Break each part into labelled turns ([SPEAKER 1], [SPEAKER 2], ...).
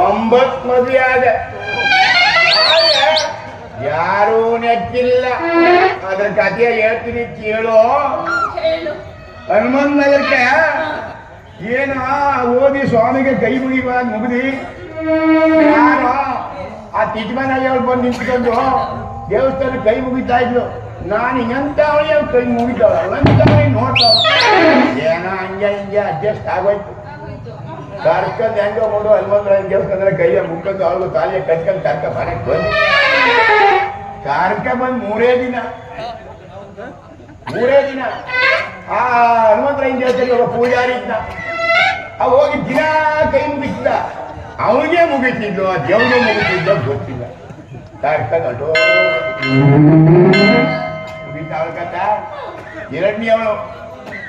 [SPEAKER 1] ಒಂಬತ್ ಮದುವೆ ಆದ ಯಾರು ನೆಚ್ಚಿಲ್ಲ. ಅದ್ರ ಕಥೆಯ ಹೇಳ್ತೀನಿ ಕೇಳು. ಹನುಮಂತ್ ನಗರಕ್ಕೆ ಏನ ಓದಿ ಸ್ವಾಮಿಗೆ ಕೈ ಮುಗಿಬ ಮುಗಿದಿ? ಯಾರು ಆ ತಿಜ್ಮನ ಬಂದು ನಿಂತ್ಕೊಂಡು ದೇವಸ್ಥಾನ ಕೈ ಮುಗಿತಾ ಇದ್ಲು. ನಾನು ಎಂತ ಅವಳಿಗೆ ಕೈ ಮುಗಿತಾವಳ ಅಂತ ನೋಡ್ತಾವ ಏನೋ ಹಂಗೆ ಹಿಂಗೆ ಅಡ್ಜಸ್ಟ್ ಆಗೋಯ್ತು.
[SPEAKER 2] ಆಗೋಯ್ತು
[SPEAKER 1] ಹೆಂಗ ನೋಡು ಹನುಮಂತರ ದೇವಸ್ಥಾನದಲ್ಲಿ ಕೈಯ ಮುಕ್ಕಂದು ಅವ್ರಿಗೂ ತಾಲಿಯ ಕಟ್ಕೊಂಡು ಕರ್ಕ ಬರಕ್ ಬಂದು. ಕರ್ಕ ಬಂದ್ ಮೂರೇ ದಿನ. ಮೂರೇ ದಿನ. ಆ ಹನುಮಂತರ ದೇವಸ್ಥಾನಕ್ಕೆ ಒಬ್ಬ ಪೂಜಾರಿ ಇದ್ದ. ಅವ ಹೋಗಿ ದಿನ ಕೈ ಮುಗಿಸಿದ. ಅವನಿಗೆ ಮುಗಿಸಿದ್ದು ಆ ದೇವನಿಗೆ ಮುಗಿತಿದ್ದ ಗೊತ್ತಿಲ್ಲ. ಕರ್ಕೊಂಡು ಮುಗಿತ ಅವಳ ಎರಡನೇ ಅವಳು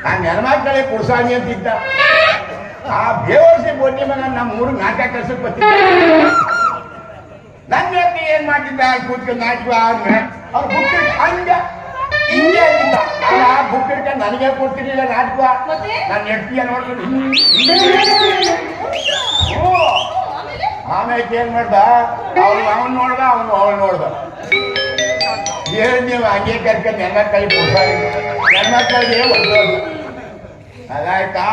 [SPEAKER 1] ಆ ನೆನಮಾಕಳೆ ಕುಡ್ಸಾಮಿ ಅಂತಿದ್ದ. ಆ ಬೇವರ್ಸಿ ಬೋಟಿ ಮಗ ನಮ್ಮ ಊರು ನಾಟಕ ಕಳ್ಸಕ್ ಬರ್ತಿದ್ದ ನನ್ನ ಹೆಂಡತಿ ಏನ್ ಮಾಡ್ತಿದ್ದ ಅಲ್ಲಿ ಕೂತ್ಕೊಂಡು ನಾಟಕ ಆದ್ಮೇಲೆ ಅವ್ರು ಬುಕ್ ಹಂಗ ಹಿಂಗೆ ಅಂತಿದ್ದ ಆ ಬುಕ್ ಹಿಡ್ಕೊಂಡು ನನಗೆ ಕೊಡ್ತಿರ್ಲಿಲ್ಲ ನಾಟಕ
[SPEAKER 2] ಮತ್ತೆ?
[SPEAKER 1] ನನ್ನ ಹೆಂಡತಿಯ ನೋಡ್ಕೊಂಡು ಹ್ಮ್, ಹ್ಞೂ.
[SPEAKER 2] ಓ, ಆಮೇಲೆ
[SPEAKER 1] ಆಮೇಲೆ ಏನ್ ಮಾಡ್ದ ಅವನು ಅವನ್ ನೋಡ್ದ ಅವನು ಅವಳು ನೋಡ್ದ ಏನ್ ನೀವು ಹಂಗೆ ಕರ್ಕೊಂಡು ಹೆಣ್ಣ ಕೈ ಪುಸಾರಿ ಹೆಣ್ಣ ಕೈಗೆ ಒದ್ದೋದು ಅದಾಯ್ತಾ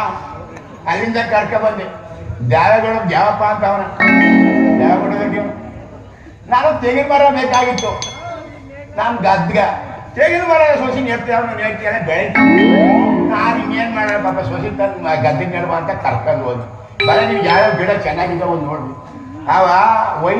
[SPEAKER 1] ಅಲ್ಲಿಂದ ಕರ್ಕ ಬಂದೆ. ದ್ಯಾವಗಳು ದ್ಯಾವಪ್ಪ ಅಂತ ಅವನ. ದ್ಯಾವಗಳು ನಾನು ತೆಗಿನ ಮರ ಬೇಕಾಗಿತ್ತು. ನಾನು ಗದ್ಗ. ತೆಗಿನ ಮರ ಸೊಸಿ ನೆಡ್ತೀವಿ ಅವನು ನೆಡ್ತೀಯ ಬೆಳಿತು ನಾನು ಇನ್ನೇನು ಮಾಡೋಣ ಪಾಪ, ಸೊಸಿ ತಂದು ಗದ್ದೆ ನೆಡುವ ಅಂತ ಕರ್ಕೊಂಡು ಹೋದ್ವಿ. ಬರೀ ನೀವು ಯಾವ್ಯಾವ ಗಿಡ ಚೆನ್ನಾಗಿದ್ದಾವೆ ನೋಡಿ ಅವ ವಯಸ್ಸು